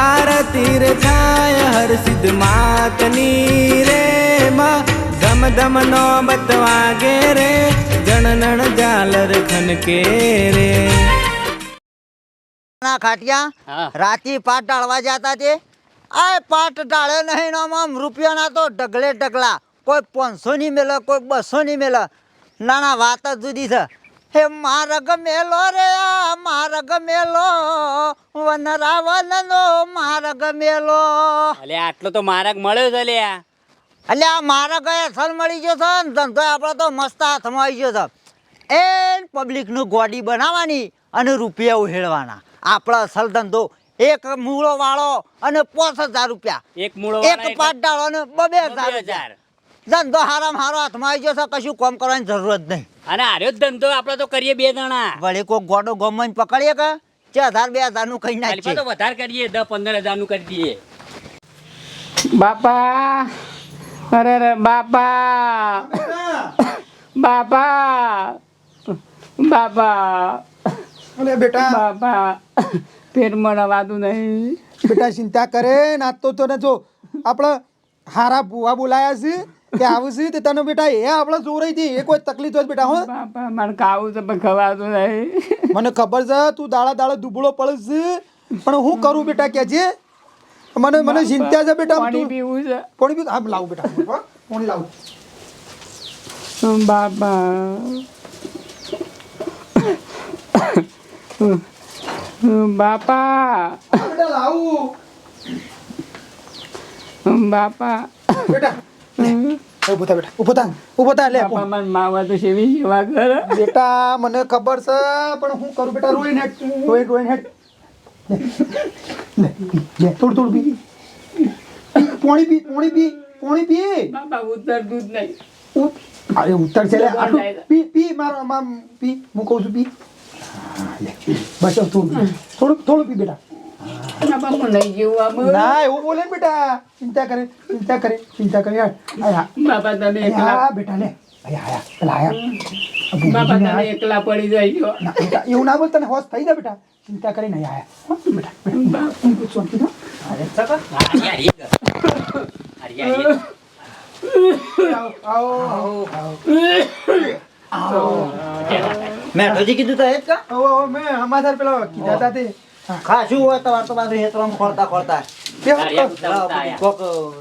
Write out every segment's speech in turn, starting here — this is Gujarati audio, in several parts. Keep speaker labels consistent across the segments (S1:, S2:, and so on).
S1: આરતી રે થાય હર સિદ્ધ માતની રે માં. ધમ ધમ નો બતવાગે રે જણનણ જાલર ખનકે રે.
S2: ના ખાટિયા રાતી પાટ ડાળવા જતા તે? આ પાટ ડાળે નહીં આમ રૂપિયાના તો ઢગલે ઢગલા. કોઈ પાંચસો ની મેલે કોઈ બસો ની મેલે. નાના વાત જ જુદી છે. હે મારગ ગમેલો રે આ મારા ગમેલો વનરાવન નો મારગ ગમેલો
S3: અલે આટલો તો મારગ મળ્યો છે લે.
S2: અલે આ મારા ગયા સર મળી ગયો છે ને ધંધો આપણો તો મસ્ત હાથમાં આવી ગયો છે. એ પબ્લિકનું ગોડી બનાવવાની અને રૂપિયા ઉહેડવાના આપણો અસલ ધંધો એક મૂળો વાળો અને પાંચ હજાર રૂપિયા.
S3: એક મૂળો
S2: એક પાટ ડાળો અને બબે હજાર. ધંધો હારામ હારો હાથમાં આવી ગયો છે કશું કોમ કરવાની જરૂર જ નહીં.
S3: અને આર્યો જ ધંધો આપણે તો કરીએ બે જણા.
S2: વળી કોઈ ગોડો ગમન પકડીએ કે? ચાર હજાર બે હજારનું કઈ નાખીએ.
S3: તો વધારે કરીએ દસ પંદર હજારનું કરી દઈએ.
S4: બાપા અરે રે બાપા. બાપા. બાપા.
S5: અરે બેટા.
S4: બાપા. પેટમાં રવાતું નહીં.
S5: બેટા ચિંતા કરે ના તો તને જો આપણે હારા ભૂવા બોલાયા છે. કે આવું છે તે તને બેટા એ આપણે જોરાઈ છે એ કોઈ તકલીફ હોય બેટા હો.
S4: બાપા મારે ખાવું છે પણ ખવાતું નહીં.
S5: મને ખબર છે તું દાડા દાડા દુબળો પડશ. પણ હું કરું બેટા કે છે મને મને ચિંતા છે બેટા
S4: પાણી પીવું છે.
S5: પાણી પીવું હા લાવું બેટા પાણી લાવું.
S4: બાપા. બાપા.
S5: બેટા લાવું.
S4: બાપા.
S5: બેટા ઊભો થા બેટા ઊભો થા ઊભો થા લે
S4: બાપા મને માવા તો સેવી સેવા કરે.
S5: બેટા મને ખબર છે પણ હું કરું બેટા રોઈ હેઠ રોઈ રોઈ હેઠ લે લે થોડું થોડું પી. પોણી પી પોણી પી પોણી પી.
S4: બાપા ઉતરતું જ નહીં.
S5: અરે છે આટલું પી પી મારો મામ પી હું કહું છું પી. બસ થોડું. થોડું થોડું પી બેટા.
S4: બાપા નહીં જેવું આ બધું.
S5: ના એવું બોલે ને બેટા ચિંતા કરે ચિંતા કરે ચિંતા કરે
S4: બાપા તમે એકલા
S5: બેટા લે
S4: બાપા તમે એકલા પડી જાય છો
S5: એવું ના બોલ હોશ થઈ જાય બેટા ચિંતા કરીને આયા બેટા બેટા શાંતિ થા. અરે સકા
S3: હારી હારી હારી હારી
S5: આવો આવો
S2: મેં હજી કીધું તો એ કા
S5: મેં હમાસર પેલા કીધા તા તે
S2: ખાસું હોય તમારે તો પાછું હેતરામાં.
S3: ઉતારતા આયા.
S2: કોક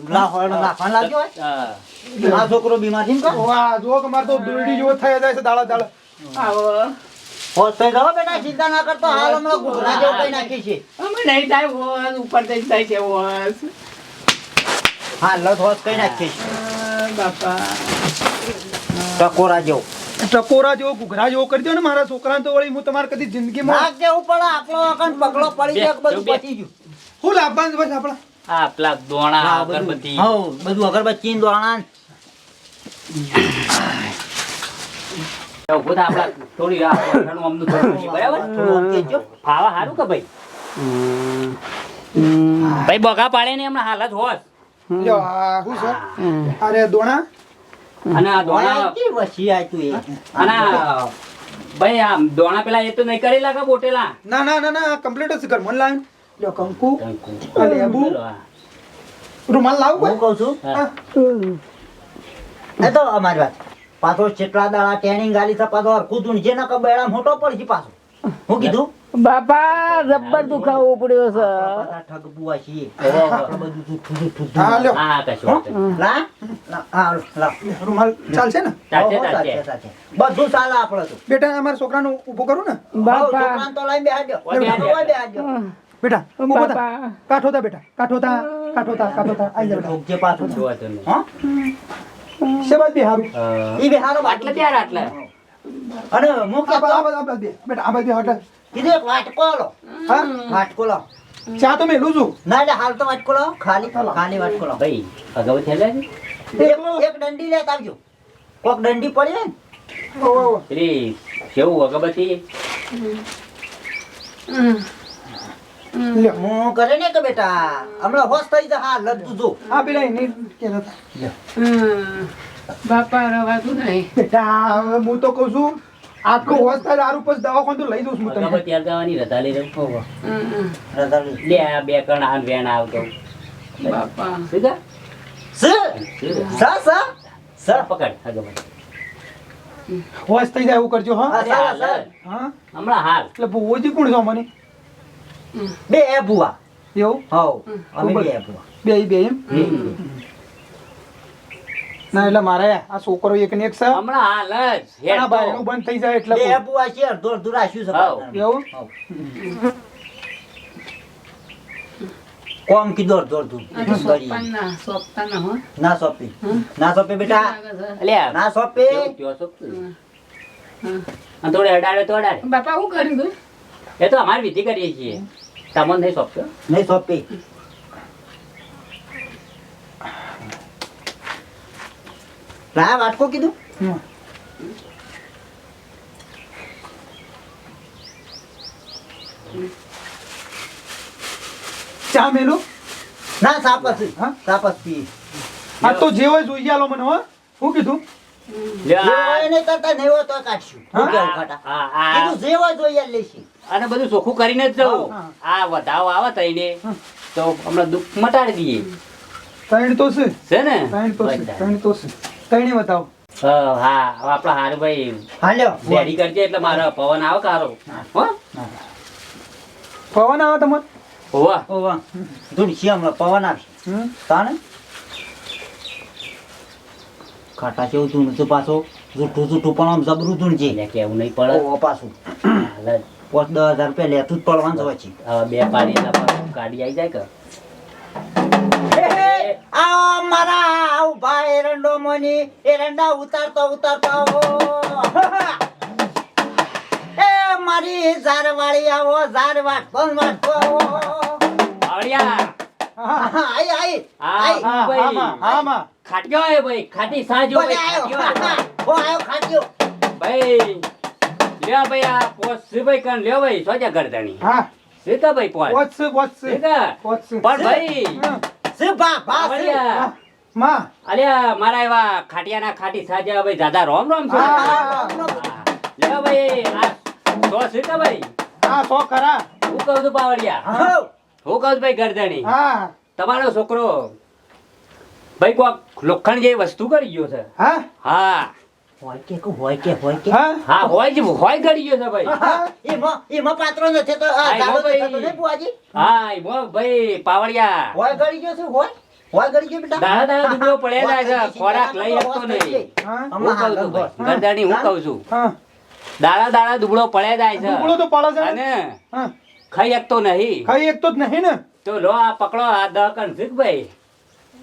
S2: ના હોય નાખવાનું લાગ્યો હોય? આ છોકરો બીમાર છે ને
S5: વાહ જો કે મારે તો દોરડી જેવો થઈ જાય છે દાડા દાડા.
S4: આવો.
S2: હોશ થઈ જાઓ બેટા ચિંતા ના કરતો હાલ હમણાં ઘૂઘરા જેવું કઈ નાખી છે.
S4: અમે નહીં થાય હોશ ઉપર થઈ જાય છે હોશ.
S2: હા લત હોશ કઈ નાખી છે?
S4: બાપા.
S2: ટકોરા જેવું.
S5: ટકોરા જેવો ઘૂઘરા જેવો કરી દો ને મારા છોકરાને તો વળી હું તમારે કદી જિંદગીમાં
S2: નાક જેવું પડે આપણો અકન પગલો પડી જાય બધું પતી ગયું.
S5: શું લાભવાનું બસ આપણા.
S3: આ પેલા દોણા અગરબત્તી.
S2: હા બધું અગરબત્તી દોણા
S3: ઊભો આપડા થોડી આ પઠાણું આમનું થોડું બરાબર?
S2: થોડું આમ
S3: ફાવા સારું કે ભાઈ? ભાઈ બગા પાડે ને હમણાં હાલત હોત.
S5: જો આ શું અરે દોણા.
S3: અને આ દોણા
S2: ઓય, વસી આ તું એ?
S3: અને ભાઈ આ દોણા પેલા એ તો નહીં કરેલા કે બોટેલા?
S5: ના ના ના ના કમ્પ્લીટ જ કર મને લાવ લ્યો કંકુ. આ લેબુ રૂમાલ લાવું
S2: હું કહું છું. એ તો અમારી વાત. પાછો છેટલા દાડા ટ્રેનિંગ ગાલી છે પાછો હરખું નીચે ના કબેડા મોટો પડશે પાછો. હું કીધું?
S4: બાપા દુખાવો પડ્યો છે.
S2: છીએ
S5: ચાલશે ને.
S2: બધું ચાલે તો.
S5: બેટા અમારા છોકરાને ઊભો કરું ને?
S2: છોકરાને તો લઈને.
S5: બેટા ઊભો થા. કાઠો થા બેટા. કાઠો થા કાઠો થા કાઠો થા. આઈ જા બેટા.
S2: ઠોકજે પાછું. હો? ઈ
S3: આટલે ત્યારે આટલે.
S2: અને હું કહેતો,
S5: બેટા આ બાદ બે હટ
S2: કીધું એક વાટકો લો.
S5: હા?
S2: વાટકો લો.
S5: ચા તો મેલું છું.
S2: ના એટલે હાલ તો વાટકો લો. ખાલી ખાલી વાટકો લો.
S3: ભાઈ અગાઉ થયેલા
S2: એક એક દંડી લેતા આવજો. કોક દંડી પડે ને.
S3: પેલી કેવું અગરબત્તી
S2: હું કરે ને કે બેટા? હમણાં હોશ થઈ જા. હા લડતું જો.
S5: આ પેલા એની કહેતા.
S4: બાપા રવાતું નહીં.
S5: હું તો કહું છું આખો હોસ્પિટલ આરું પછી દવાખાને તો લઈ દઉં છું તમને.
S3: ત્યાર જવાની રજા લઈ લઉં.
S2: રતાલી.
S3: લે આ બે કણ આ વેણ આવતો.
S4: બાપા.
S3: સીધા
S2: સ સ સ? સ
S3: પકડ. આગળ.
S5: હોશ થઈ જાય એવું કરજો હા?
S2: હા, સર, સર.
S3: હમણાં હાલ.
S5: એટલે ભૂવોજી કોણ છો મને
S2: બે એ ભૂવા.
S5: એવું?
S2: હા અમે બે ભૂવા.
S5: બે બે એમ. ના એટલે મારે આ છોકરો એક ને એક છે.
S3: હમણાં હાલ જ હેડ
S5: એના
S3: તો.
S5: બાયણું બંધ થઈ જાય એટલે
S2: બે. ભુવા છે અડધો અડધું રાખ્યું છે
S5: એવું?
S2: કોમ કીધું અડધો અડધું.
S4: ના ના
S2: ના સોંપી. ના સોંપી બેટા.
S3: અલ્યા,
S2: ના સોંપી.
S3: થોડે અડાડે તો અડાડે.
S4: બાપા હું કર્યું
S3: એ તો અમારી વિધિ કરીએ છીએ. તમને નહીં સોંપ્યો
S2: નહીં સોંપી. ના વાટકો કીધું?
S5: ચા મેલું?
S2: ના સાપસ.
S5: હા?
S2: સાપસ. પી
S5: આ તો જે હોય જોઈએ આલો મને હો? શું કીધું
S3: અને બધું ચોખ્ખું કરીને જ જવું. આ વધાવો આવે તઈને. તો હમણાં દુઃખ મટાડી દઈએ.
S5: ત્રણ તો છે.
S3: છે ને?
S5: ત્રણ તો છે ત્રણ તો છે. ત્રણે બતાવો.
S3: હા હા હવે આપણા હારુભાઈ
S2: હાલ્યો
S3: રેડી કરજે એટલે મારો પવન આવે કારો. હો.
S5: પવન આવે તમારે
S3: હોવા.
S2: ઓવા ધૂળસી હમણાં પવન આવશે તાને? ખાટા છે પાછો. જૂઠું જૂઠું પણ આમ જબરું ધૂણ છે
S3: કેવું નહીં પડે.
S2: પાછું. પાંચ દસ હજાર રૂપિયા લેતું જ પડવાનું પછી
S3: હવે બે પાડી કાઢી ગાડી આવી જાય કે?
S2: આવો મારા ઊભા એરંડો મોની એરંડા ઉતારતો ઉતારતો એ મારી ઝારવાળી આવો ઝાર વાટકો વાટકો આવો
S3: આવડિયા
S2: આઈ આઈ. આઈ
S3: ભાઈ.
S5: હા માં.
S3: ખાટ્યો હે. ભાઈ ખાટી સાજો ભાઈ
S2: આયો.
S3: હો
S2: આયો ખાટ્યો
S3: ભાઈ લ્યો ભાઈ આ પોસ ભાઈ કણ લ્યો ભાઈ સોજા
S5: હા.
S3: ભાઈ પોસ.
S5: છે પોચ
S3: છે.
S5: છે માં.
S3: અલ્યા મારા એવા ખાટિયાના ખાટી સાજા ભાઈ દાદા રોમ રોમ છે.
S5: હા, હા,
S3: હા. લ્યો ભાઈ આ સો છે ભાઈ?
S5: હા સો ખરા
S3: હું કહું છું પાવડિયા
S2: હું
S3: કહું છું ભાઈ ગરદણી.
S5: હા.
S3: તમારો છોકરો ભાઈ કોક લોખંડ જેવી વસ્તુ કરી ગયો છે.
S5: હા?
S3: હા.
S2: હોય કે હોય કે હોય કે?
S5: હા?
S3: હા હોય જ હોય કરી ગયો છે ભાઈ.
S2: એમાં એમાં પાત્રો નથી તો આ
S3: હા, એમાં ભાઈ.
S2: દેખાતો નહીં બુઆજી
S3: હા ઈ મો ભાઈ પાવડિયા
S2: હોય ગળી ગયો છે હોય? હોય ગળી ગયો બેટા?
S3: દાડા દાડા દુબળો પડ્યા જાય છે ખોરાક લઈ શકતો નહીં.
S5: હું?
S3: કહું છું ભાઈ ગરદાની હું? કહું છું.
S5: હા.
S3: દાડા દાડા દુબળો પડ્યા જાય
S5: દુબળો
S3: છે
S5: તો પડે છે ને.
S3: અને ખાઈ શકતો નહીં.
S5: ખાઈ એક તો જ નહીં ને?
S3: તો લો આ પકડો આ દહ કણ ભાઈ.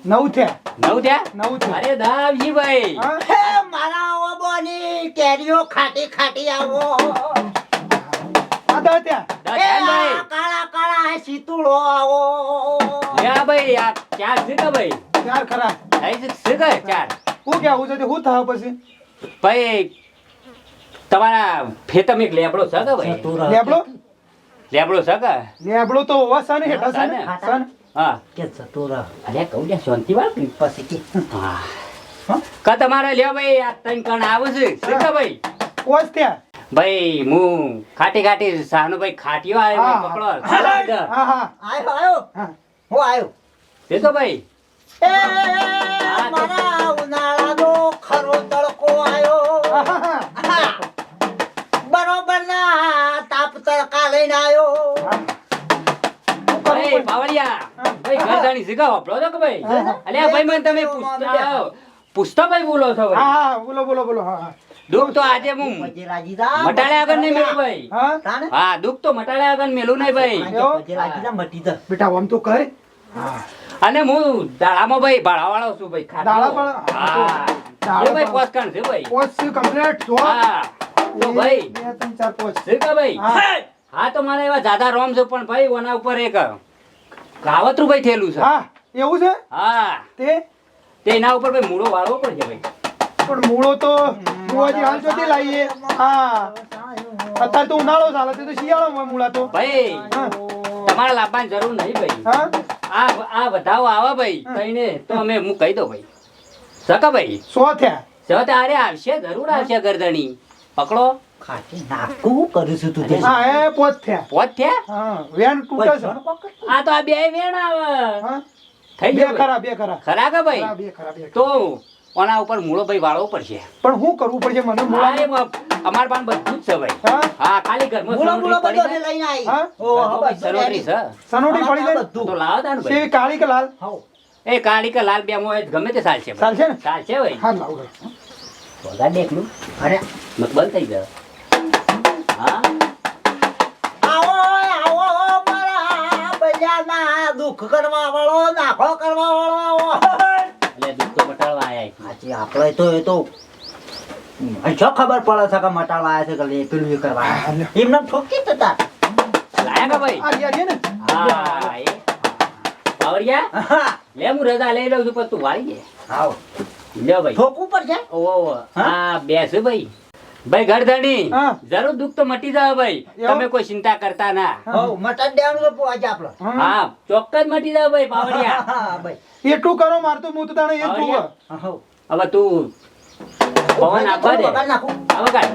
S5: નવ થયા.
S3: નવ થયા?
S5: નવ થયા.
S3: અરે દાવજી ભાઈ.
S5: હે?
S2: મારા ઓબોની કેરીઓ ખાટી ખાટી આવો.
S5: દસ થયા.
S3: દહ
S2: એ
S3: થયા ને ભાઈ.
S2: આ કાળા કાળા સીતુડો આવો.
S3: લ્યા ભાઈ આ ચાર શીખ ભાઈ?
S5: ચાર ખરા.
S3: થઈ શીખ શીખ ચાર?
S5: હું કેવું છે તે હું થાવ પછી?
S3: ભાઈ તમારા ખેતમ એક લેબડો છે કે ભાઈ?
S5: લેબડો?
S3: લેબડો છે કે?
S5: લેબડો તો હોવા છે ને હેઠા છે ને
S3: હા,
S5: ને?
S2: કે ચતુર
S3: અરે કહું લ્યા શાંતિ વાત
S2: પછી કે.
S3: હા.
S5: હા?
S3: કા તમારે લ્યો ભાઈ આ ત્રણ કણ આવે છે. શીખ ભાઈ?
S5: પોચ થયા
S3: ભાઈ હું ખાટી ખાટી સાનું ભાઈ ખાટીઓ આવ્યો. પકડો. ચાલો
S5: હા. હા
S2: આયો આયો.
S5: હું.
S2: આયો.
S3: એ તો ભાઈ.
S2: એ મારા ઉનાળાનો ખરો તડકો. બરોબર ના તાપ તડકા લઈને
S5: આવ્યો.
S3: ભાઈ? ભાઈ ગરદાણી છો કે ભાઈ. અલ્યા ભાઈ મને તમે પૂછતા પૂછતા ભાઈ બોલો છો ભાઈ.
S5: હા બોલો બોલો બોલો હા હા.
S3: દુઃખ તો આજે હું મટાડે આગળ નહીં મેલું ભાઈ.
S5: હા?
S3: દુઃખ તો મટાડે આગળ મેલું નહીં ભાઈ.
S5: બેટા આમ તો કર.
S3: અને હું દાડામાં ભાઈ ભાડાવાળો છું ભાઈ
S5: દાડા
S3: એ ભાઈ
S5: પોસ્ટ
S3: પોસ્ટકાણ છે ભાઈ.
S5: પોસ્ટ છે કમ્પ્લીટ જો.
S3: હા. તો ભાઈ.
S5: બે ત્રણ ચાર પોસ્ટ
S3: છે કે ભાઈ?
S5: હા.
S3: હા તો મારે એવા જાદા રોમ છે પણ ભાઈ ઓના ઉપર એક. કાવતરું ભાઈ થયેલું છે.
S5: હા એવું છે?
S3: હા.
S5: તે?
S3: તે એના ઉપર ભાઈ મૂળો વાળવો પડશે ભાઈ.
S5: પણ મૂળો તો બુવાજી હાલ ચોથી લાવીએ હા અત્યારે તો ઉનાળો ચાલે છે તો શિયાળો હોય મૂળા તો.
S3: ભાઈ તમારે લાવવાની જરૂર નહીં ભાઈ.
S5: હા?
S3: આ આ વધાવો આવે ભાઈ કહીને તો અમે હું કહી દઉં ભાઈ. સકા ભાઈ?
S5: સો થયા.
S3: જો તારે આવશે જરૂર આવશે ગરદણી. પકડો.
S2: ખાટી નાખું કરું છું તું
S5: હા એ પોત થયા.
S3: પોત થયા?
S5: હા વેન તૂટે છે.
S3: આ તો આ બે વેણ આવે. થઈ
S5: બે ખરા બે ખરા.
S3: ખરા કે ભાઈ?
S5: બે ખરા બે
S3: તો ઓના ઉપર મૂળો ભાઈ વાળવો પડશે?
S5: પણ શું કરવું પડશે? મને
S3: હા, બ- અમાર પાસે બધું જ છે ભાઈ.
S5: હા?
S3: હા ખાલી
S2: બોલો બોલો
S3: સનોટરી
S2: બધો લઈને આવી ઓ,
S3: ભાઈ,
S2: બધું
S3: છે.
S5: સનોટી પડી જાય
S3: તો લાવો તાન ભાઈ.
S5: કાળી કે લાલ?
S2: હાઉ.
S3: એ કાળી કે લાલ બે મોય ગમે તે ચાલશે.
S5: ચાલશે ને?
S3: ચાલશે ભાઈ.
S5: હા લાવ લાવ.
S3: દેખલું.
S2: અરે
S3: મત બંધ થઈ હા
S2: આવો આવો મારા બજારના દુઃખ કરવા વાળો નાખો કરવા વાળો આવો
S3: એટલે દુઃખ તો મટાડવા આયા છે.
S2: આપણે તો એ તો ખબર પડે છે કે મટાડવા આવ્યા છે કે લે પેલું એ કરવા
S5: લે.
S2: આવ્યા? એમને ઠોકી જ
S3: લાયા કે ભાઈ હા એ
S2: હા,
S3: લે હું રજા લઈ લઉં છું પણ તું વાળી દે
S2: હાઉ.
S3: લ્યો ભાઈ
S2: ઠોકવું પડશે
S3: ઓવો. હા બેસ ભાઈ ભાઈ ઘરધણી
S5: હા.
S3: જરૂર દુઃખ તો મટી જાય ભાઈ. તમે કોઈ ચિંતા કરતા ના.
S2: મટન દેવાનું તો પોવાજ આપણે
S5: હા.
S3: હા ચોક્કસ મટી જાય ભાઈ
S2: પાવડિયા. ભાઈ.
S5: એટલું કરો માર તો હું તો તાણે એ જ જોઉં.
S3: હવે તું પવન આપવા દે. હવે કાઢ.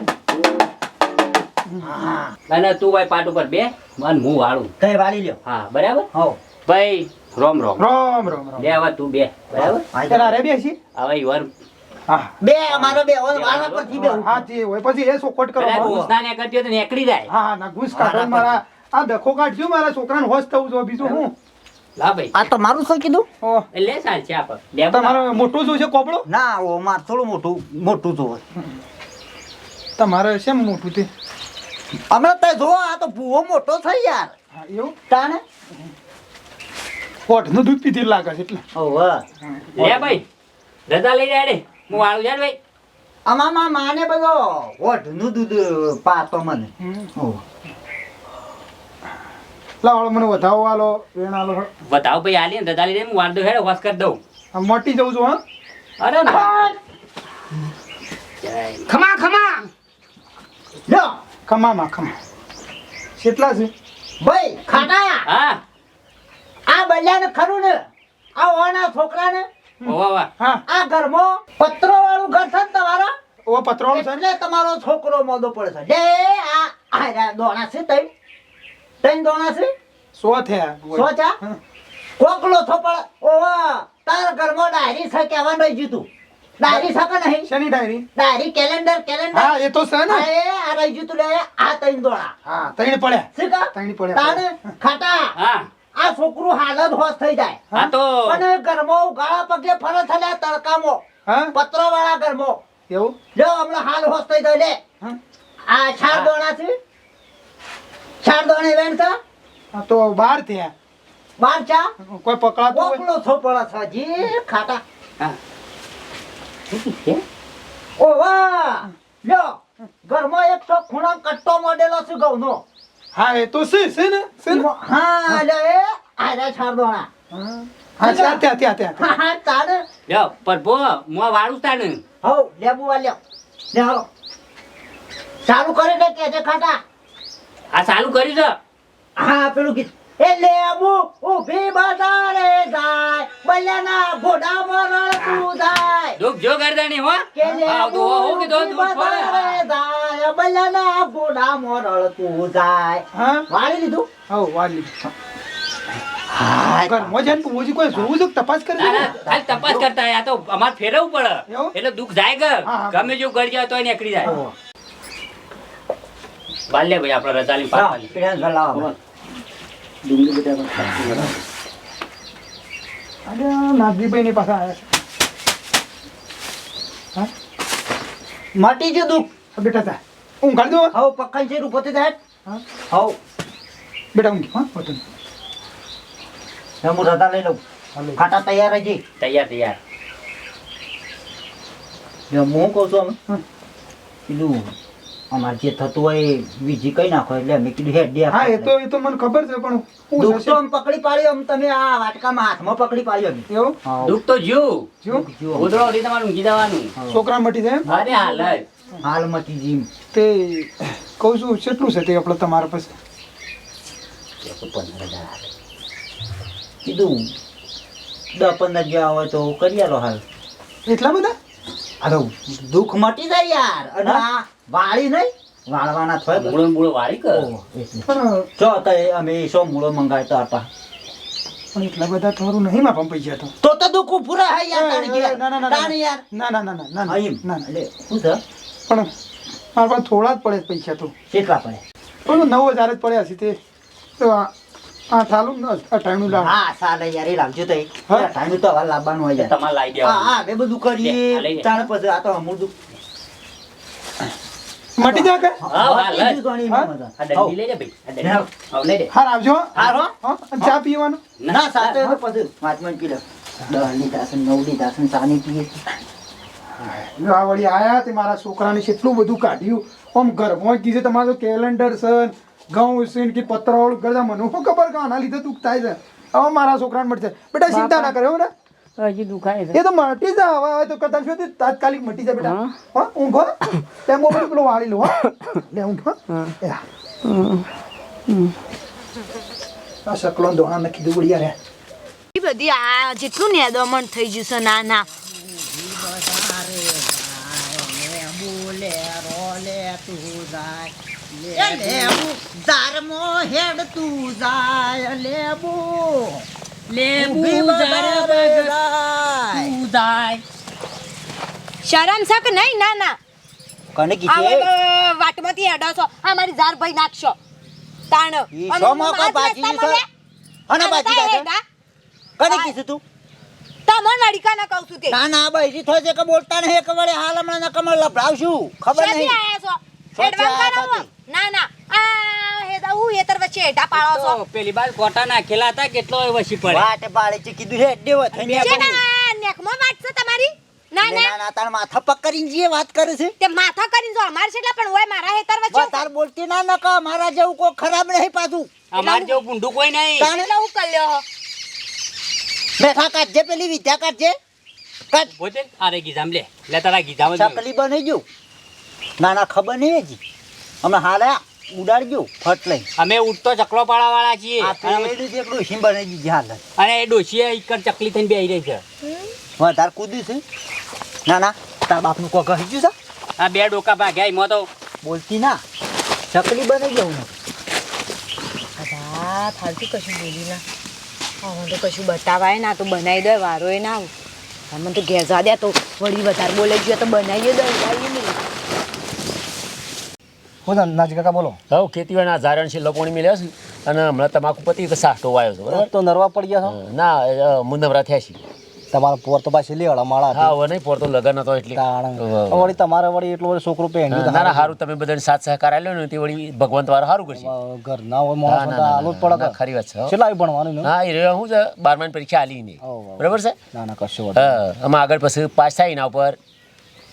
S2: હા.
S3: અને તું ભાઈ પાટ ઉપર બે મન હું વાળું.
S2: કઈ વાળી લ્યો.
S3: હા બરાબર?
S2: હો.
S3: ભાઈ રોમ રોમ.
S5: રોમ રામ
S3: બે હવે તું બે બરાબર?
S5: રે બેસી?
S3: હવે ઈવર
S5: હા
S2: બે અમારો બે ઓલ વાળા પરથી બે.
S5: હા તે હોય પછી એ સોકોટ કરો હા
S3: ને કરતી તો નીકળી જાય.
S5: હા ના ગુસ કાઢો મારા. આ દખો કાઢજો મારા છોકરાને હોશ થવું જો બીજું હું.
S3: લા ભાઈ.
S2: આ તો શું કીધું?
S3: એટલે ચાલ છે
S5: મોટું કોપડો
S2: ના ઓ માર થોડું મોટું મોટું જોવે.
S5: તમારે શેમ મોટું તે?
S2: હમણાં તે જો આ તો ભૂવો મોટો થઈ યાર.
S5: એવું?
S2: તાને
S5: હોઠનું દૂધ પીધી લાગે છે એટલે.
S2: ઓવે
S3: લે ભાઈ. રજા લઈ જાય હું વાળું જાય ભાઈ.
S2: આમાં માને બધો ઓઢનું દૂધ પાતો મને.
S5: લાવો મને વધાવો આલો વેણ આલો
S3: બતાવો ભાઈ આલી ને દદાલી લઈ હું વાળ દઉં હેડે વોશ કરી દઉં.
S5: આ જઉં છું હા?
S3: અરે ખમા ખમા ખમા.
S2: માં
S5: ખમામાં ખમા. કેટલા છે?
S2: ભાઈ ખાટા.
S3: હા.
S2: આ બલ્યાને ખરું ને? આ ઓના છોકરાને?
S3: ઓવા વાહ
S5: હા.
S2: આ ઘરમાં પત્રો વાળું ઘર છે ને તમારા?
S5: ઓ પતરાળું છે
S2: એટલે તમારો છોકરો મોદો પડે છે. લે આ આ દોણા છે તઈ. તઈ દોણા છે?
S5: સો થયા
S2: સોચા
S5: હા.
S2: કોકલો થોપડ ઓવા તાર ઘરમાં ડાયરી છે નહીં જીતું ડાયરી છે કે નહીં?
S5: શેની ડાયરી?
S2: Diary calendar calendar.
S5: હા એ તો છે ને.
S2: એ આ રહી જીતું લે આ તઈ દોણા.
S5: હા તઈને પડ્યા.
S2: કા ખાટા.
S3: હા.
S2: આ છોકરું હાલત હોશ થઈ જાય.
S3: હા તો?
S2: અને ઘરમાં ઉગાડા પગે ફરે છે લે તડકામાં. પત્રો વાળા ઘરમાં.
S5: એવું?
S2: જો હમણાં હાલ હોશ થઈ જાય લે. આ ચાર દોણા છે. ચાર દોણા ઇવેન્ટ છે?
S5: તો બાર થયા.
S2: બાર ચા?
S5: કોઈ પકડાતું હોય?
S2: કોકલો થોપડા છે જી ખાટા
S3: હા.
S2: વાહ લ્યો ઘરમાં એક તો ખૂણા કટ્ટો મોડેલો છે ઘઉંનો
S5: હા એ તો છે છે ને છે ને?
S2: હા લે એ આયરા ચાર દોણા
S5: હા ત્યાં ત્યાં ત્યાં ત્યાં.
S2: હા તારે?
S3: લ્યો પ્રભુ મો વાળું તાને
S2: હો લેબુ વાલ્યો લે. હાલો ચાલુ કરે ને કે છે ખાટા?
S3: આ ચાલુ કરી છે?
S2: હા પેલું ગીત એ લેબુ ઊભી બજારે જાય બલ્યાના મરણ તું જાય
S3: દુઃખ જો ગરદાની હો.
S2: કે
S3: હા,
S2: લેબુ
S3: તો હું કીધું દુઃખ.
S2: બજારે જાય બલ્યાના ઘોડામાં રળતું જાય
S5: હા?
S2: વાળી લીધું? હા
S5: પૂછી છે કે તપાસ
S3: કરતા આ તો અમારે ફેરવવું પડે. એટલે દુઃખ જાય
S5: હા, હા.
S3: ગમે જો ઘર જાય તોય નીકળી જાય. બાલ્ય ભાઈ આપડે
S2: પીડા લાવો
S3: ડુંગળી બધા
S5: અરે નાગજીભાઈ ની પાસે આવ્યા છે
S2: માટી જો દુઃખ
S5: હા, બેટા તા કાઢ દઉં
S2: હવ પક્કા છે રૂપોતે જાય
S5: હા
S2: હવ
S5: બેટા હું હા પોતે
S2: હું રદા લઈ લઉં ખાટા તૈયાર હજી
S3: તૈયાર તૈયાર
S2: હું કહું છું અમે
S5: હમ.
S2: અમારે જે થતું હોય બીજી કઈ નાખો એટલે અમે કીધું હેડ દે
S5: હા એ તો એ તો મને ખબર છે પણ
S2: દુઃખ તો આમ પકડી પાડ્યો આમ તમે આ વાટકામાં હાથમાં પકડી પાડ્યો.
S5: એવું?
S3: દુઃખ તો જ્યું
S5: જો
S2: જુઓ.
S3: ઉધડો તમારું ઊંઘી જવાનું.
S5: છોકરા મટી જાય
S3: અરે હાલ
S2: હાલ. મટી જીમ
S5: તે કહું છું કેટલું છે તે આપણે તમારા પાસે?
S3: પંદર હજાર.
S2: કીધું દસ પંદર જેવા હોય તો કરી આલો હાલ.
S5: એટલા બધા?
S2: અરે દુઃખ મટી જાય યાર. અને
S5: હા?
S2: આ વાળી નહીં વાળવાના થોય
S3: મૂળો મૂળો વાળી કર.
S5: પણ
S2: જો તો અમે સો મૂળો મંગાવ્યો તો આપા?
S5: પણ એટલા બધા થોડું નહીં માં પૈસા તો.
S2: તો તો દુઃખ પૂરા હે યાર તાણ
S5: ના, ના, ના, ના,
S2: યાર.
S5: ના ના ના ના ના ના ના
S2: લે છે?
S5: પણ મારા પાસે થોડા જ પડે પૈસા તો.
S2: કેટલા પડે?
S5: પણ નવ હજાર જ પડ્યા છે તે. તો આ થાલું અઠાણું લાવ.
S2: હા સાલે યાર એ લાવજો તો
S5: હા?
S2: તો હવે લાવવાનું હોય
S3: તમારે લાવી દે
S2: હા બે બધું કરીએ
S3: લે.
S2: પછી આ તો અમૂલ
S5: મટી જાય કે હાર આવજો
S2: હાર હો.
S5: ચા પીવાનું?
S2: ના સાથે તો પછી પાંચ મિનિટ પી લો દસ લીધા છે નવ લીધા પીએ.
S5: જો આ વળી આયા તે મારા છોકરાને કેટલું બધું કાઢ્યું. આમ ઘરમાં કીધે તમારો કેલેન્ડર સન ઘઉં છે કે પત્રોળ કરતા મને શું ખબર કે આના લીધે દુઃખ થાય છે? હવે મારા છોકરાને મળશે બેટા ચિંતા ના કરે હો ને
S4: હજી દુખાય છે.
S5: એ તો મટી જા હવે હવે તો કદાચ શું તો તાત્કાલિક મટી જાય બેટા. હા. ઊંઘો તે મોબાઈલ પેલો વાળી લો હા. લે ઊંઘો એ હા. આ શકલો ને ધોણા નાખી દઉં બળિયા રે.
S6: એ બધી આ જેટલું નેદમણ થઈ ગયું છે ના ના. શરમ છે નહીં? ના ના.
S2: કને કીધે
S6: વાટમાંથી હેડો છો આ મારી ઝાર ભાઈ નાખશો. તાણ.
S2: ઈ
S6: અને
S2: શોમાં
S6: મારા
S2: કોઈ બાકી
S6: રસ્તામાં
S2: છે? અને
S6: આ
S2: બાકી
S6: બધા
S2: છે?
S6: હેડા.
S2: કને કીધું તું?
S6: તમને નડિકા ના કહું છું તે
S2: ના ના છે કે બોલતા નહીં. એક વડે હાલ હમણાં નકમર લભરાવશું ખબર નહીં.
S6: આયા છો? ના ના. આ હેડા હું હેતર વચ્ચે હેડા પાડો છો.
S3: પેલી બાર કોટા નાખેલા હતા કેટલો વસી પડે.
S2: વાટ બાળે છે કીધું છે દેવો થઈને
S6: છે
S2: બની.
S6: વાત છે તમારી? ના ના.
S2: ના ના તાર માથા પકડીને જે વાત કરે છે.
S6: તે માથા કરીને જો અમાર છે પણ હોય મારા હેતર વચ્ચે?
S2: તાર બોલતી ના નકા મારા જેવું કોઈ ખરાબ નહીં પાછું
S3: અમાર જેવું ગુંડું કોઈ નહીં.
S2: તાણે
S6: એટલે હું કરી લ્યો
S2: બેઠા કાઢજે પેલી વિદ્યા કાઢજે. કાઢ.
S3: પોતે અરે ગીધામ લે. લે તારા ગીધામ
S2: ચકલી બની ગયું ના ના ખબર નહીં હજી. અમે હાલ આ ઉડાડજો ફટ લઈ
S3: અમે ઉડતો ચકલો પાડા વાળા છીએ
S2: ડોસી બની દીધી હાલ.
S3: અને એ ડોસી એક ચકલી થઈને બેહી રહી છે.
S2: વધારે કૂદ્યું છે? ના ના તાર બાપનું કોક ગયું છે?
S3: આ બે ડોકા ભાગ્યા એમાં તો.
S2: બોલતી ના. ચકલી બની ગયું હું.
S6: હા ફાલતું કશું બોલી ના. હવે તો કશું બતાવાય ના તો બનાવી દે વારો એ ના મને તો ઘેસા દે તો વળી વધારે બોલે ગયો તો બનાવી દે નહીં
S7: હું નાજી કાકા બોલો.
S8: હવે ખેતીવાડીના ઝારણ છે લપોણી મેળ્યા છે અને હમણાં તમાકુ પતી તો સાઠો વાયો છે બરાબર?
S7: તો નરવા પડી ગયા છો?
S8: ના મુંદમરા થયા છે.
S7: તમારા પોર તો પાછી લે માળા
S8: હા હવે નહીં પડતો લગન હતો એટલે.
S7: વળી તમારે વળી એટલું બધું છોકરું પહેણ્યું
S8: ના ના સારું તમે બધાને સાથ સહકાર આલ્યો ને તે વળી ભગવાન તમારે સારું કરશે.
S7: ઘર ના હોય માણસ
S8: ના,
S7: જ પડે.
S8: ખરી વાત છે હો.
S7: છેલ્લા ભણવાનું
S8: હા એ શું છે બારમાની પરીક્ષા આલી નહીં. બરાબર છે?
S7: ના ના કશું
S8: હા આમાં આગળ પછી પાસ થાય એના ઉપર.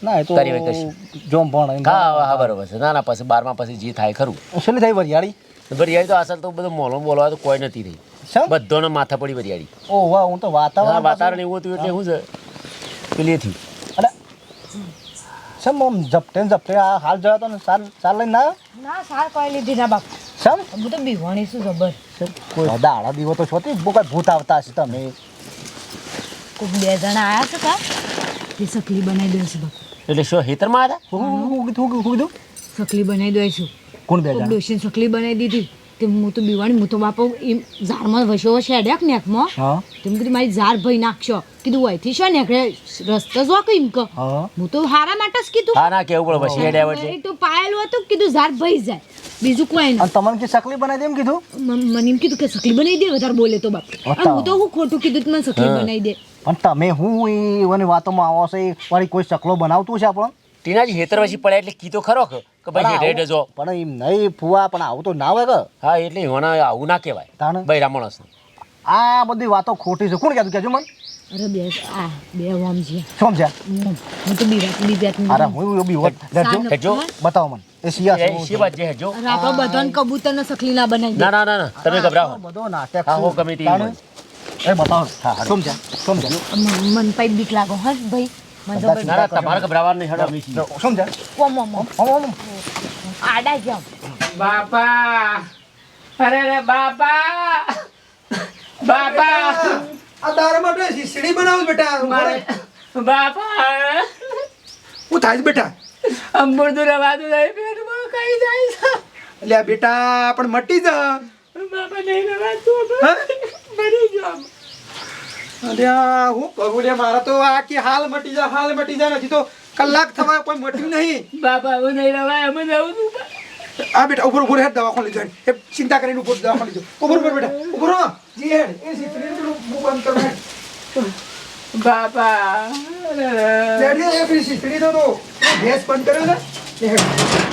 S7: ના એ તો
S8: તારી વાત કશું.
S7: જોમ ભણ
S8: હા હા બરોબર છે. ના ના પછી બારમા પછી જે થાય ખરું.
S7: શું થાય વરિયાળી?
S8: વરિયાળી તો અસલ તો બધો મોલો બોલવા તો કોઈ નથી રહી. બધોને માથા પડી વરિયાળી.
S7: ઓ વાહ હું તો વાતાવરણ
S8: વાતાવરણ એવું હતું એટલે શું છે? પેલી થયું
S7: અરે શેમ આમ ઝપટે ઝપટે? આ હાલ જવા ને સાર સાર લઈને ના
S6: ના સાર કોઈ લીધી ના બાપ.
S7: સમ
S6: હું તો બીવાણી શું જબર
S7: કોઈ દાડા દીવો તો છોતી? બહુ કઈ ભૂત આવતા હશે તમે.
S6: કોઈ બે જણા આવ્યા છે કા? તે સકલી બનાવી દઈશું બાપ.
S8: એટલે શું હેતરમાં હતા?
S7: હું હું કીધું હું કીધું
S6: સકલી બનાવી દઈશું
S7: કોણ બે
S6: ડોશીને સકલી બનાવી દીધી. તે હું તો બીવાણી હું તો બાપો એમ ઝાડમાં વસો વસે અડ્યાક નેકમાં તેમ કીધું મારી ઝાર ભાઈ નાખશો. કીધું અહીંથી શું નીકળે રસ્તો જો કે એમ કહો.
S7: હા.
S6: તો હારા માટે જ કીધું.
S8: હારા કેવું પડે પછી એડ્યા વચ્ચે.
S6: તો પાયેલું હતું કીધું ઝાર ભાઈ જાય. બીજું કોઈ નહીં.
S7: તમને કે સકલી બનાવી દે કીધું?
S6: મને એમ કીધું કે સકલી બનાવી દે વધારે બોલે તો બાપ. હું તો હું ખોટું કીધું મને સકલી બનાવી દે.
S7: પણ તમે હું એવાની વાતોમાં આવો છો એ વળી કોઈ ચકલો બનાવતું છે આપણો?
S8: ટીનાજી હેતર પછી પડ્યા એટલે કીધો ખરો કે ભાઈ હેઠે હેઠે જો.
S7: પણ એમ નહીં ફુવા પણ આવું તો ના હોય કે?
S8: હા એટલે એના આવું ના કહેવાય.
S7: તાણ?
S8: ભાઈ રામણસ
S7: આ બધી વાતો ખોટી છે. કોણ કહેતું? કહેજો મને.
S6: અરે બે આ બે ઓમ છે.
S7: સમજ્યા
S6: હું તો બીવાત બીવાત
S7: અરે હું એવું બી હોત લેજો
S8: હેજો
S7: બતાવો મને. એ સિયા
S8: શી છે. હેજો
S6: અરે આપણે બધાને કબૂતર ને સકલી ના બનાવી
S8: ના ના ના તમે ગભરાવો.
S7: બધો નાટક
S8: હા,
S7: છે.
S8: હું ગમે તે
S7: તાણે? એ બતાવો જા
S6: મન મન પાઈ બીક લાગો હા ભાઈ. મન જબર
S8: ના તમારે ગભરાવાનું નહીં હેડો. અમે છીએ.
S7: સમજ્યા
S6: ઓમ ઓમ. ઓમ.
S7: હમ.
S6: આડા જાવ
S4: બાપા. અરે રે બાપા. બાપા.
S5: આ તારા માટે શીશડી બનાવું બેટા.
S4: મારે બાપા.
S5: હું થાય બેટા.
S4: અંબુરદું રવાતું નહીં પેટમાં કઈ જાય
S5: એટલે બેટા પણ મટી જા.
S4: બાપા નહીં રવાતું મરી ગયો
S5: અલ્યા હું કરું લે મારા તો આ કે હાલ મટી જા હાલ મટી જા નથી તો કલાક થવા કોઈ મટ્યું નહીં.
S4: બાપા હું નહીં રવાય અમે જવું છું
S5: આ બેટા ઉપર ઉપર હેડ દવાખાને લઈ જાય એ ચિંતા કરીને ઉપર દવાખાને લઈ ઉપર ઉપર બેટા. ઉપર જી હેડ. એ સીતરી બંધ કરો
S4: બાપા.
S5: એ પેલી તો. તો બંધ કર્યો ને. હેડ.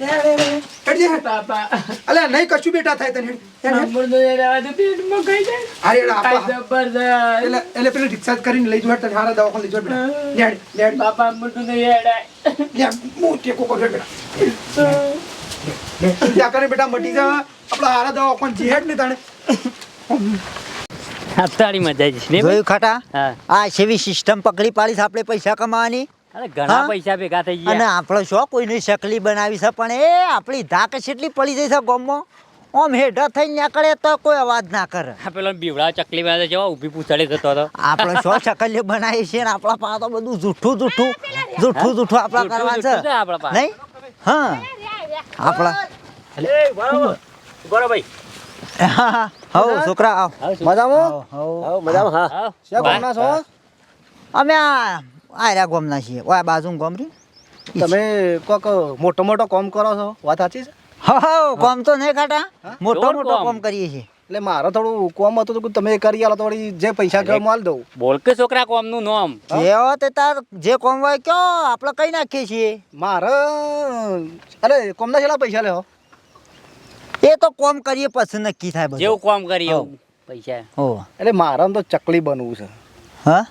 S5: લે, હેડ, હેડ, હેડ. હેડ જે હેડ નહીં કશું બેટા થાય તને. અરે એટલે એટલે પેલી રિક્ષા કરીને લઈ જવા તને હારા દવાખાને લઈ જવા બેટા. લેડ લેડ
S4: બાપા મોટું નહીં હેડાય
S5: હું ટેકો બેટા. ત્યાં કરે બેટા મટી જા. આપણા હારા દવાખાને જે હેડ ને તને
S3: અત્યારી મજા જ ને
S2: જોયું ખાટા?
S3: હા.
S2: આ સેવી સિસ્ટમ પકડી પાડીશ આપણે પૈસા કમાવાની?
S3: અરે ઘણા પૈસા ભેગા થઈ
S2: અને આપણો શો કોઈની શકલી બનાવી છે પણ એ આપણી ધાક કેટલી પડી જઈ છે ગોમમાં. ઓમ હેઠા થઈને નીકળે તો કોઈ અવાજ ના કરે.
S3: પેલો બીવડા ચકલી વાળા જવા ઊભી પૂછડે જતો હતો.
S2: આપણે શો ચકલી બનાવી છે ને આપણા પાસે તો બધું જૂઠું જૂઠું જૂઠું જૂઠું આપણા કરવા
S3: છે. આપણા પાસે.
S2: નહીં? હા. આપણા.
S8: બરો ભાઈ.
S2: હવ છોકરા આવ.
S7: મજામાં
S2: હવ
S7: મજામાં? હા. શું છો?
S2: અમે આ આયરા ગોમના છીએ. ઓય બાજુ ગોમ રી
S7: તમે કોક મોટો મોટો કોમ કરો છો? વાત સાચી છે?
S2: હા કોમ તો નહીં ખાટા. મોટો મોટો
S3: કોમ.
S2: કોમ કરીએ છીએ.
S7: એટલે મારે થોડું કોમ હતું તો તમે કરી આલો તો જે પૈસા કહેવા માલ દઉં.
S3: બોલ કે છોકરા કોમનું નામ?
S2: જેવો તે તાર જે કોમ હોય કયો આપણે કઈ નાખીએ છીએ?
S7: મારે અરે કોમના છેલ્લા પૈસા લેવો
S2: એ તો કોમ કરીએ પછી નક્કી થાય
S3: જેવું કોમ કરીએ પૈસા.
S7: એટલે મારે તો ચકલી બનવું છે.
S2: હા?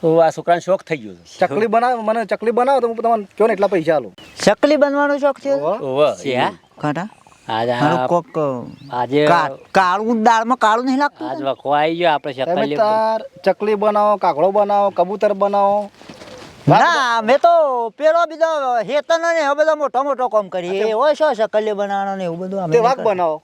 S8: તો આ છોકરાને શોખ થઈ ગયો છે.
S7: ચકલી બનાવ મને ચકલી બનાવો તો હું તમને કહો ને એટલા પૈસા આલું.
S2: શકલી બનવાનો શોખ છે?
S7: હોવા.
S8: ઓવે.
S3: છે હા?
S2: ખાટા
S3: આજ
S2: મારું
S3: આ-
S2: કોક
S3: આજે
S2: કાળું દાળમાં કાળું નહીં લાગતું
S3: આજ વખો આવી ગયો આપણે
S7: તમે ચકલી બનાવો કાકડો બનાવો કબૂતર બનાવો.
S2: ના મેં તો પેલો બીજો હેતન ને એ બધો મોટો મોટો કામ કરીએ. હોય શું શકલી બનાવવાનો ને એવું બધું અમે
S7: તે વાઘ બનાવો.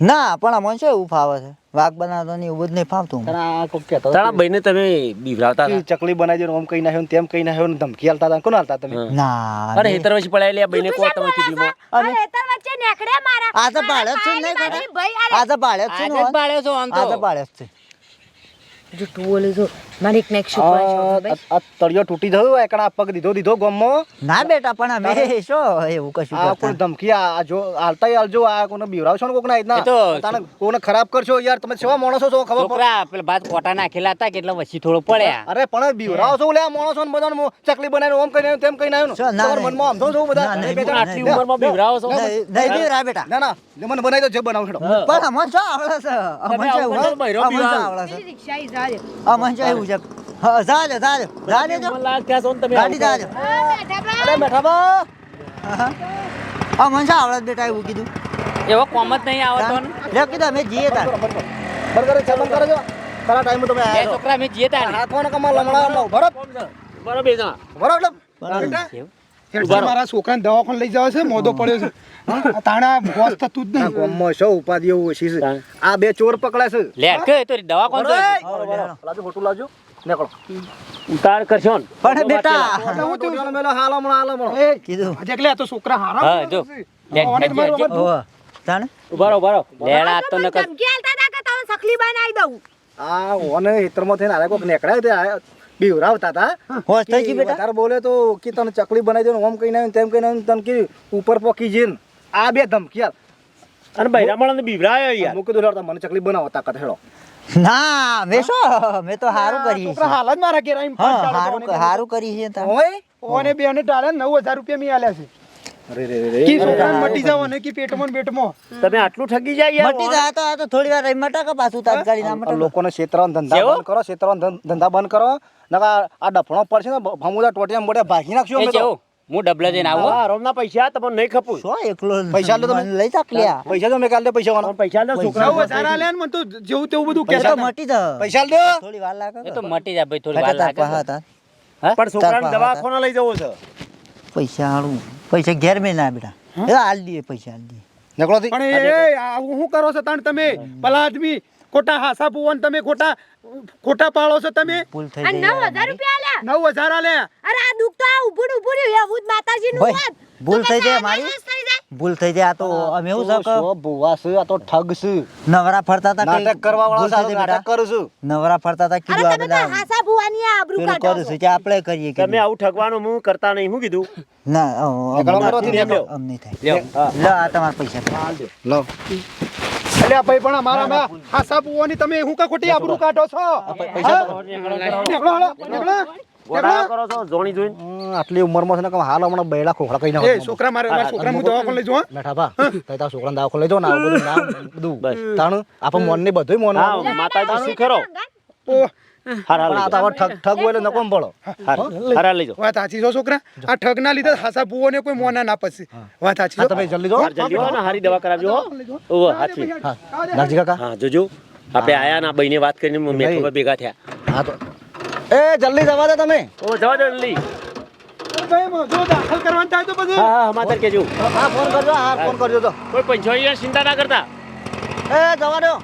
S2: ના પણ આમાં શું એવું ફાવે છે? વાઘ બનાવતો ને એવું બધું નહીં ફાવતું
S7: તારા આ કોક કહેતો હતો
S8: તારા ભાઈને તમે બીવરાવતા
S7: ચકલી બનાવી દે આમ કઈ નાખ્યો ને તેમ કઈ નાખ્યો ને ધમકી આલતા હતા કોણ આલતા તમે?
S2: ના
S8: અરે હેતર પછી પડાયેલી આ ભાઈને કહો તમે કીધું
S2: અરે
S6: હેતર વચ્ચે નીકળ્યા મારા.
S2: આ તો ભાડે છે ને આ તો ભાડે જ છે ને
S3: જ પાડ્યો છો આમ
S2: આ તો ભાડે છે.
S6: જો બોલે છો મારે એક નેક એક
S7: આ તળિયો તૂટી ગયો એકડા આ પગ દીધો દીધો ગમો.
S2: ના બેટા પણ અમે શો એવું કશું
S7: આ કોઈ ધમકી આ જો આલતા આલજો આ કોને બીવરાવશો ને કોક ના
S3: એ તો-
S7: રીતના કોને ખરાબ કરશો યાર તમે સેવા માણસો છો ખબર પડે?
S3: છોકરા પેલા ભાત કોટા નાખેલા હતા કે વસી થોડો પડ્યા.
S7: અરે પણ બીવરાવો છો લે આ માણસો ને બધાને ચકલી બનાવીને ઓમ કરીને તેમ કરીને આવ્યો ને. તમારા મનમાં આમ થો છો બધા?
S3: આટલી ઉંમરમાં
S7: લે,
S3: છો?
S2: નહીં બીવરા બેટા.
S7: ના ના. મને બનાવી દો જે બનાવો છેડો
S2: પણ અમને છો આવડે છે? અમને
S3: છે
S2: આવડે?
S3: બૈરો
S2: અમને શું આવડે છે? અમને શું છે હા, જાજો જાજો જાજો જો.
S8: મને લાગે ત્યાં છો તમે.
S2: ગાડી જાજો
S7: અરે બેઠા બા.
S2: આ મને શું આવડે બેટા એવું કીધું?
S3: એવો કોમ જ નહીં આવતો ને.
S2: લે કીધું અમે જીએ તાર.
S7: બરગર ચા બંધ કરો તારા ટાઈમ તમે આયા
S3: છોકરા અમે જીએ તા હાથ
S7: ફોન કમા લમણા ભરો
S8: બરોબર જણા
S7: ભરો એટલે
S5: મારા છોકરાને દવાખાને લઈ જવા છે મોદો પડ્યો છે. તાણા હોશ થતું જ નહીં.
S7: ગામમાં શું ઉપાધિઓ ઓછી છે? આ બે ચોર પકડા છે.
S3: લે કે તો દવા
S7: અરે! લાજો ખોટું લાજો. નીકળો.
S8: ઉતાર કરશો ને.
S2: પણ બેટા
S7: હું તો મેલો હાલ હમણાં હાલ હમણાં.
S5: એ
S2: કીધું.
S5: એટલે આ તો છોકરા હારા
S3: હા જો.
S2: તાણે?
S8: ઊભા રહો
S3: લેડા તો નકર
S6: ધમકી આલતા કે તમે સખલી બનાવી દઉં?
S7: આ ઓને હિતરમાં થઈને આરે કોક નીકળ્યા તે આ બીવરાવતા હતા
S2: હોશ થઈ ગઈ બેટા?
S7: બોલે તો કે તને ચકલી બનાવી દે ઓમ કઈ ના તેમ કઈ ના તને કે ઉપર પોકી જઈને. આ બે ધમકી
S8: અને બૈરામણ બીવરાયો યાર.
S7: કીધું લડતા મને ચકલી બનાવો તાકાત હેડો.
S2: ના મેં શું? મેં તો હારું કરી
S5: છોકરા હાલ જ મારા ઘેર આવીને
S2: હારું
S5: હારું ચાલે
S2: છે.
S7: ઓય
S5: ઓને બે ને ટાળે નવ હજાર રૂપિયા મી આલ્યા છે. કી મટી જાવ ને કી પેટમાં પેટમાં?
S8: તમે આટલું ઠગી જાય
S2: મટી જાય તો આ તો થોડી વાર મટા કે પાછું તાત્કાલિક ના મટા
S7: લોકોને ક્ષેત્રનો ધંધા બંધ કરો ક્ષેત્રનો ધંધા બંધ કરો. નકા આ ડફણો પડશે ને ભમુદા ટોટિયા મોઢે ભાગી નાખશું અમે તો.
S3: હું ડબલે જઈને આવું. હા
S8: રોમના પૈસા તમને નહીં ખપું.
S2: શું એકલો
S7: પૈસા લો તમે.
S2: લઈ જાક લ્યા.
S7: પૈસા તો મેં કાલે પૈસા વાળો
S8: પૈસા લો છોકરા
S5: નવ હજાર ને મને તો જેવું તેવું બધું
S2: એ તો
S5: કહેતા હતા.
S2: મટી જાય
S7: પૈસા દો.
S2: થોડી વાર લાગે.
S3: એ તો મટી જાય ભાઈ થોડી વાર લાગે
S8: પણ છોકરાને
S2: તાર
S8: લઈ જવો છે.
S2: પૈસા હારું પૈસા ઘેર મેં ના બેટા એ હાલ દઈએ પૈસા હાલ દઈએ.
S7: નકળો થી
S5: પણ એ આવું આ હું શું કરો છો તાણ તમે? ભલા આદમી ખોટા હાસા પુવન તમે ખોટા ખોટા પાળો છો તમે.
S2: ભૂલ થઈ
S6: અને નવ હજાર રૂપિયા આલ્યા. અરે આ દુઃખ તો આ ઉભું ઉભું રહ્યું. એવું જ માતાજીનું
S2: ભાઈ,
S6: વાત.
S2: ભૂલ થઈ જાય
S6: આ
S2: મારી.
S6: માણસ થઈ જાય.
S2: ભૂલ થઈ જાય આ તો અમે એવું છે કે
S7: ભુવા છે આ તો ઠગ છું
S2: નવરા ફરતા હતા
S7: નાટક કરવા વાળા
S2: થઈ
S7: નાટક કરું છું.
S2: નવરા ફરતા હતા કીધું આ બધા
S6: હાસા ભુવાની આ આબરૂ કાઢો
S2: કરું
S6: છું
S2: કે આપણે કરીએ કે
S8: તમે આવું ઠગવાનું હું કરતા નહીં હું કીધું?
S2: ના અમને થાય.
S8: લ્યો
S2: લો આ તમારા પૈસા.
S7: લો
S5: અલ્યા ભાઈ પણ અમારા હાસા ભુવાની તમે હું કા ખોટી આબરૂ કાઢો છો? નીકળો નીકળો.
S8: કરો છો જોણી જોઈને.
S7: આટલી ઉંમરમાં છે ને કે હાલ હમણાં બૈડા ખોખડા કઈ ના
S5: છોકરા મારે છોકરા હું લઈ
S7: બેઠા ભા. તઈ છોકરાને દાખલ લઈ જાઓ ને બધું ના બધું.
S8: બસ.
S7: તાણું? આપણે મોન ને બધું મોન
S8: હા માતાજી શું કરો
S5: ઓહ,
S7: આ તો ઠગ ઠગ હોય એટલે નકો પડો
S8: હાર. હાર લઈ. જાઓ
S5: વાત સાચી છો છોકરા? આ ઠગ ના લીધે હાસા ભુવોને કોઈ મોના ના પછી વાત સાચી છો.
S7: તમે જલ્દી જાઓ.
S8: જલ્દી આવો ને હારી દવા કરાવજો હો. ઓહો હાચી.
S7: હા નાગજી કાકા?
S8: હા જોજો. આપણે આયા ના ભાઈને વાત કરીને મેઠો પર ભેગા થયા.
S7: હા તો એ જલ્દી જવા દે તમે.
S8: ઓ જવા દે જલ્દી.
S5: અરે ભાઈ જો દાખલ કરવાનું થાય તો પછી.
S8: હા હા કેજો
S7: હા ફોન કરજો હા ફોન કરજો તો.
S8: કોઈ પંચાયત ચિંતા ના કરતા.
S7: એ જવા દો.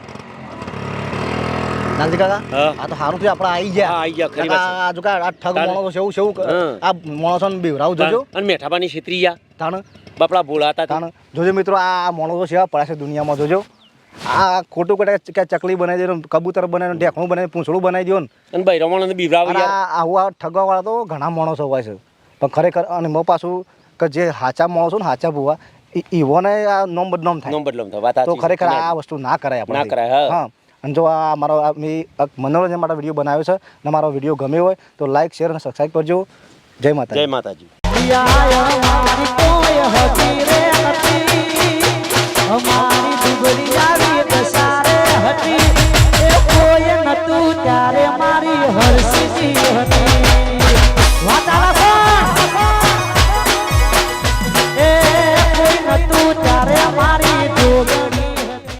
S7: નાગજી કાકા આ તો સારું થયું આપણે આવી ગયા.
S8: આવી ગયા, ખરી વાત.
S7: આ જો કે આ ઠગ
S8: મોણો
S7: માણસો છે એવું છે એવું
S8: હા.
S7: આ માણસોને જોજો.
S8: અને મેઠાબાની છેતરીયા
S7: તાણ
S8: બાપડા ભોળા
S7: તાણ જોજો મિત્રો આ માણસો સેવા પડ્યા છે દુનિયામાં જોજો. આ ખોટું કટે કે ચકલી બનાવી દે કબૂતર બનાવી ઢેકણું બનાવી પૂંછડું બનાવી દો ને.
S8: અને બૈરમણ બીવરાવ
S7: અને
S8: યાર.
S7: આવું આ ઠગવા વાળા તો ઘણા માણસો હોય છે. પણ ખરેખર અને મો પાછું કે જે હાચા માણસો ને હાચા ભૂવા ઈવોને આ નોમ બદનામ થાય.
S8: નોમ બદનામ થાય
S7: તો ખરેખર આ વસ્તુ ના કરાય આપણે
S8: ના કરાય, હા.
S7: અને જો આ મારો મેં એક મનોરંજન માટે વીડિયો બનાવ્યો છે અને મારો વીડિયો ગમે હોય તો લાઇક શેર અને સબસ્ક્રાઈબ કરજો. જય માતા
S8: જય માતાજી.
S1: અમારી